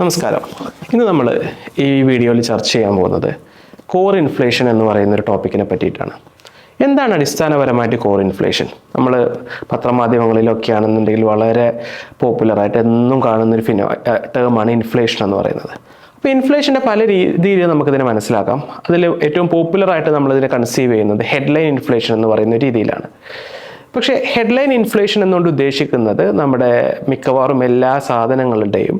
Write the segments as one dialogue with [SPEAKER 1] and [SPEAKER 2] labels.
[SPEAKER 1] നമസ്കാരം. ഇന്ന് നമ്മൾ ഈ വീഡിയോയിൽ ചർച്ച ചെയ്യാൻ പോകുന്നത് കോർ ഇൻഫ്ലേഷൻ എന്ന് പറയുന്ന ഒരു ടോപ്പിക്കിനെ പറ്റിയിട്ടാണ്. എന്താണ് അടിസ്ഥാനപരമായിട്ട് കോർ ഇൻഫ്ലേഷൻ നമ്മൾ പത്രമാധ്യമങ്ങളിലൊക്കെ ആണെന്നുണ്ടെങ്കിൽ വളരെ പോപ്പുലറായിട്ട് എന്നും കാണുന്നൊരു ഫിനോ ടേമാണ് ഇൻഫ്ലേഷൻ എന്ന് പറയുന്നത്. അപ്പോൾ ഇൻഫ്ലേഷന്റെ പല രീതിയിൽ നമുക്കിതിനെ മനസ്സിലാക്കാം. അതിൽ ഏറ്റവും പോപ്പുലറായിട്ട് നമ്മളിതിനെ കൺസീവ് ചെയ്യുന്നത് ഹെഡ്ലൈൻ ഇൻഫ്ലേഷൻ എന്ന് പറയുന്ന രീതിയിലാണ്. പക്ഷേ ഹെഡ്ലൈൻ ഇൻഫ്ലേഷൻ എന്നുകൊണ്ട് ഉദ്ദേശിക്കുന്നത് നമ്മുടെ മിക്കവാറും എല്ലാ സാധനങ്ങളുടെയും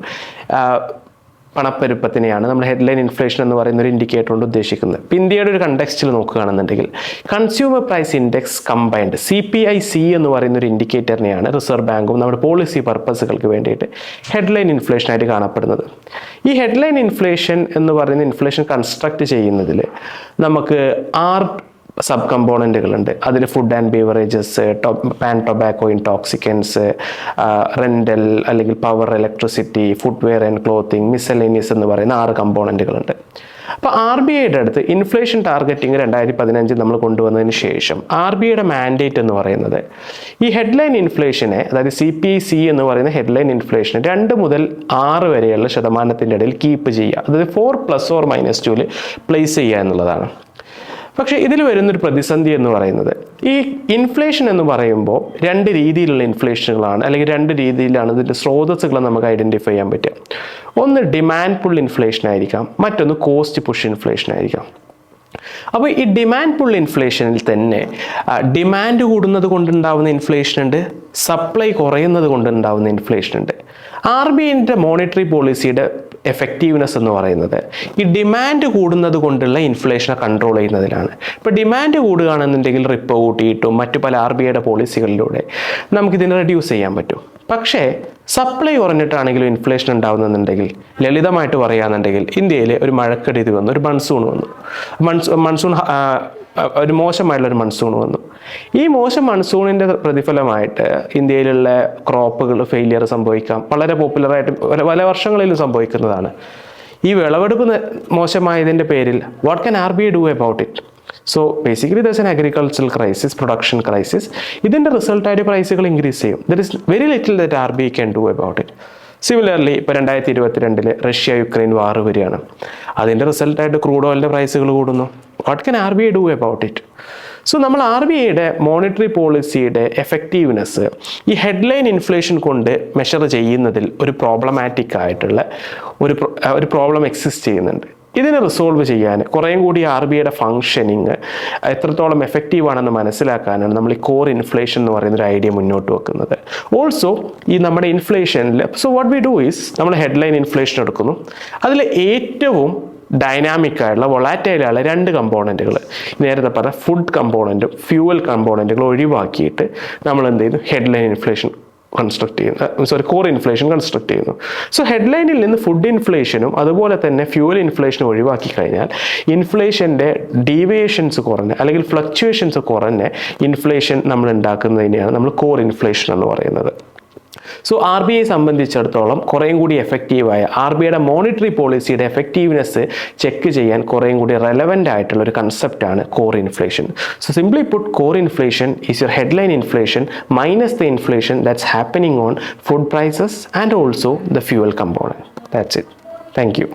[SPEAKER 1] പണപ്പെരുപ്പത്തിനെയാണ് നമ്മൾ ഹെഡ്ലൈൻ ഇൻഫ്ലേഷൻ എന്ന് പറയുന്ന ഒരു ഇൻഡിക്കേറ്റർ കൊണ്ട് ഉദ്ദേശിക്കുന്നത്. ഇപ്പം ഇന്ത്യയുടെ ഒരു കണ്ടെക്സ്റ്റിൽ നോക്കുകയാണെന്നുണ്ടെങ്കിൽ consumer price index combined C P I C എന്ന് പറയുന്ന ഒരു ഇൻഡിക്കേറ്ററിനെയാണ് റിസർവ് ബാങ്കും നമ്മുടെ പോളിസി പർപ്പസുകൾക്ക് വേണ്ടിയിട്ട് ഹെഡ്ലൈൻ ഇൻഫ്ലേഷനായിട്ട് കാണപ്പെടുന്നത്. ഈ ഹെഡ്ലൈൻ ഇൻഫ്ലേഷൻ എന്ന് പറയുന്ന ഇൻഫ്ലേഷൻ കൺസ്ട്രക്ട് ചെയ്യുന്നതിൽ നമുക്ക് ആർ സബ് കമ്പോണന്റുകളുണ്ട് അതിൽ food and beverages pan tobacco intoxicants rental അല്ലെങ്കിൽ power electricity footwear and clothing miscellaneous എന്ന് പറയുന്ന ആറ് കമ്പോണന്റുകളുണ്ട് അപ്പോൾ ആർ ബി ഐയുടെ അടുത്ത് ഇൻഫ്ലേഷൻ ടാർഗറ്റിംഗ് രണ്ടായിരത്തി പതിനഞ്ചിൽ നമ്മൾ കൊണ്ടുവന്നതിന് ശേഷം ആർ ബി ഐയുടെ മാൻഡേറ്റ് എന്ന് പറയുന്നത് ഈ ഹെഡ്ലൈൻ ഇൻഫ്ലേഷനെ അതായത് സി പി സി എന്ന് പറയുന്ന ഹെഡ്ലൈൻ ഇൻഫ്ലേഷനെ രണ്ട് മുതൽ ആറ് വരെയുള്ള ശതമാനത്തിന്റെ ഇടയിൽ കീപ്പ് ചെയ്യുക. അതായത് ഫോർ പ്ലസ് ഓർ മൈനസ് ടുവിൽ പ്ലേസ് ചെയ്യുക എന്നുള്ളതാണ്. പക്ഷേ ഇതിൽ വരുന്നൊരു പ്രതിസന്ധി എന്ന് പറയുന്നത് ഈ ഇൻഫ്ലേഷൻ എന്ന് പറയുമ്പോൾ രണ്ട് രീതിയിലുള്ള ഇൻഫ്ലേഷനുകളാണ് അല്ലെങ്കിൽ രണ്ട് രീതിയിലാണ് ഇതിന്റെ സ്രോതസ്സുകൾ നമുക്ക് ഐഡന്റിഫൈ ചെയ്യാൻ പറ്റുക. ഒന്ന് ഡിമാൻഡ് പുൾ ഇൻഫ്ലേഷൻ ആയിരിക്കാം മറ്റൊന്ന് കോസ്റ്റ് പുഷ് ഇൻഫ്ലേഷൻ ആയിരിക്കാം. അപ്പോൾ ഈ ഡിമാൻഡ് പുൾ ഇൻഫ്ലേഷനിൽ തന്നെ ഡിമാൻഡ് കൂടുന്നത് കൊണ്ടുണ്ടാവുന്ന ഇൻഫ്ലേഷൻ ഉണ്ട് സപ്ലൈ കുറയുന്നത് കൊണ്ടുണ്ടാവുന്ന ഇൻഫ്ലേഷൻ ഉണ്ട്. ആർ ബി ഐന്റെ മോണിറ്ററി പോളിസിയുടെ എഫക്റ്റീവ്നെസ് എന്ന് പറയുന്നത്. ഈ ഡിമാൻഡ് കൂടുന്നത് കൊണ്ടുള്ള ഇൻഫ്ലേഷനെ കൺട്രോൾ ചെയ്യുന്നതിലാണ് ഇപ്പോൾ ഡിമാൻഡ് കൂടുകയാണെന്നുണ്ടെങ്കിൽ റിപ്പോ കൂട്ടിയിട്ടും മറ്റു പല ആർ ബി ഐയുടെ പോളിസികളിലൂടെ നമുക്കിതിനെ റെഡ്യൂസ് ചെയ്യാൻ പറ്റും. പക്ഷേ സപ്ലൈ കുറഞ്ഞിട്ടാണെങ്കിലും ഇൻഫ്ലേഷൻ ഉണ്ടാവുന്നുണ്ടെങ്കിൽ ലളിതമായിട്ട് പറയുകയാണെന്നുണ്ടെങ്കിൽ ഇന്ത്യയിലെ ഒരു മഴക്കെടുതി വന്നു ഒരു മൺസൂൺ വന്നു. മൺസൂൺ മൺസൂൺ ഒരു മോശമായിട്ടുള്ളൊരു മൺസൂൺ വന്നു. ഈ മോശം മൺസൂണിന്റെ പ്രതിഫലമായിട്ട് ഇന്ത്യയിലുള്ള ക്രോപ്പുകൾ ഫെയിലിയർ സംഭവിക്കാം. വളരെ പോപ്പുലറായിട്ട് പല- വർഷങ്ങളിലും സംഭവിക്കുന്നതാണ്. ഈ വിളവെടുപ്പ് മോശമായതിന്റെ പേരിൽ what can R B do about it so basically thus an agricultural crisis production crisis ഇതിന്റെ റിസൾട്ടായിട്ട് പ്രൈസുകൾ ഇൻക്രീസ് ചെയ്യും. There is very little that R B can do about it similarly ഇപ്പോൾ രണ്ടായിരത്തി ഇരുപത്തിരണ്ടിൽ റഷ്യ യുക്രൈൻ വാർ വരികയാണ്. അതിന്റെ റിസൾട്ടായിട്ട് ക്രൂഡ് ഓയിലിന്റെ പ്രൈസുകൾ കൂടുന്നു. What can R B I do about it so നമ്മൾ ആർ ബി ഐയുടെ മോണിറ്ററി പോളിസിയുടെ എഫക്റ്റീവ്നെസ് ഈ ഹെഡ്ലൈൻ ഇൻഫ്ലേഷൻ കൊണ്ട് മെഷർ ചെയ്യുന്നതിൽ ഒരു പ്രോബ്ലമാറ്റിക് ആയിട്ടുള്ള ഒരു ഒരു പ്രോബ്ലം എക്സിസ്റ്റ് ചെയ്യുന്നുണ്ട്. ഇതിനെ റിസോൾവ് ചെയ്യാൻ കുറേയും കൂടി ആർ ബി ഐയുടെ ഫങ്ഷനിങ് എത്രത്തോളം എഫക്റ്റീവ് ആണെന്ന് മനസ്സിലാക്കാനാണ് നമ്മൾ ഈ കോർ ഇൻഫ്ലേഷൻ എന്ന് പറയുന്ന ഒരു ഐഡിയ മുന്നോട്ട് വെക്കുന്നത്. ഓൾസോ ഈ നമ്മുടെ ഇൻഫ്ലേഷനിൽ so what we do is നമ്മൾ ഹെഡ്ലൈൻ ഇൻഫ്ലേഷൻ എടുക്കുന്നു. അതിൽ ഏറ്റവും ഡൈനാമിക് ആയിട്ടുള്ള വൊളാറ്റൈലായുള്ള രണ്ട് കമ്പോണന്റുകൾ നേരത്തെ പറഞ്ഞ ഫുഡ് കമ്പോണന്റും ഫ്യൂവൽ കമ്പോണന്റുകൾ ഒഴിവാക്കിയിട്ട് നമ്മൾ എന്ത് ചെയ്യുന്നു? ഹെഡ്ലൈൻ ഇൻഫ്ലേഷൻ കൺസ്ട്രക്ട് ചെയ്യുന്നു സോറി കോർ ഇൻഫ്ലേഷൻ കൺസ്ട്രക്ട് ചെയ്യുന്നു. സോ ഹെഡ്ലൈനിൽ നിന്ന് ഫുഡ് ഇൻഫ്ലേഷനും അതുപോലെ തന്നെ ഫ്യൂവൽ ഇൻഫ്ലേഷനും ഒഴിവാക്കി കഴിഞ്ഞാൽ ഇൻഫ്ലേഷന്റെ ഡീവിയേഷൻസ് കുറഞ്ഞ അല്ലെങ്കിൽ ഫ്ലക്ച്വേഷൻസ് കുറഞ്ഞ ഇൻഫ്ലേഷൻ നമ്മൾ ഉണ്ടാക്കുന്നതിനെയാണ് നമ്മൾ കോർ ഇൻഫ്ലേഷൻ എന്ന് പറയുന്നത്. സോ ആർ ബി ഐ സംബന്ധിച്ചിടത്തോളം കുറേയും കൂടി എഫക്റ്റീവായ ആർ ബി ഐയുടെ മോണിറ്ററി പോളിസിയുടെ എഫക്റ്റീവ്നെസ് ചെക്ക് ചെയ്യാൻ കുറേയും കൂടി റെലവന്റ് ആയിട്ടുള്ള ഒരു കൺസെപ്റ്റാണ് core inflation so simply put core inflation is your headline inflation minus the inflation that's happening on food prices and also the fuel component that's it thank you